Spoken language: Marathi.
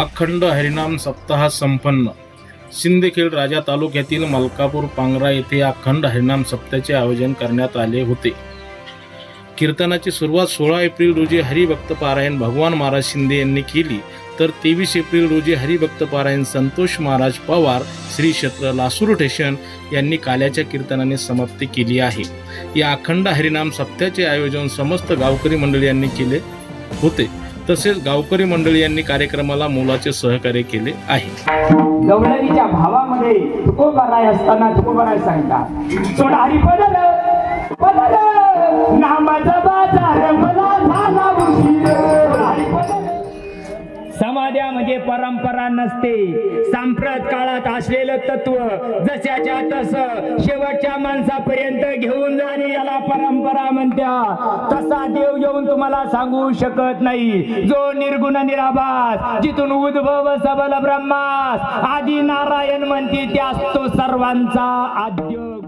अखंड हरिनाम सप्ताह संपन्न. सिंदखेड राजा तालुक्यातील मलकापूर पांगरा येथे अखंड हरिनाम सप्ताहाचे आयोजन करण्यात आले होते. कीर्तनाची सुरुवात सोळा एप्रिल रोजी हरिभक्त पारायण भगवान महाराज शिंदे यांनी केली. तर तेवीस एप्रिल रोजी हरिभक्त पारायण संतोष महाराज पवार श्री क्षेत्र लासूर ठेशन यांनी काल्याच्या कीर्तनाने समाप्ती केली आहे. या अखंड हरिनाम सप्त्याचे आयोजन समस्त गावकरी मंडळी यांनी केले होते. तसेच गावकरी मंडळी यांनी कार्यक्रमाला मोलाचे सहकार्य केले आहे. गवळणीच्या भावामध्ये तुकोबाराय असताना तुकोबाराय सांगतात सोडा हरी पदर पदर नामाचा बाजार मला झाला उशीर. समाध्या म्हणजे परंपरा नसते. सांप्रत काळात असलेलं तत्व जशाच्या तस शेवटच्या माणसापर्यंत घेऊन जाणे. परंपरा म्हणत्या तसा देव येऊन तुम्हाला सांगू शकत नाही. जो निर्गुण निराभास जिथून उद्भव सबल ब्रह्मास आदी नारायण म्हणते त्यास तो सर्वांचा आद्य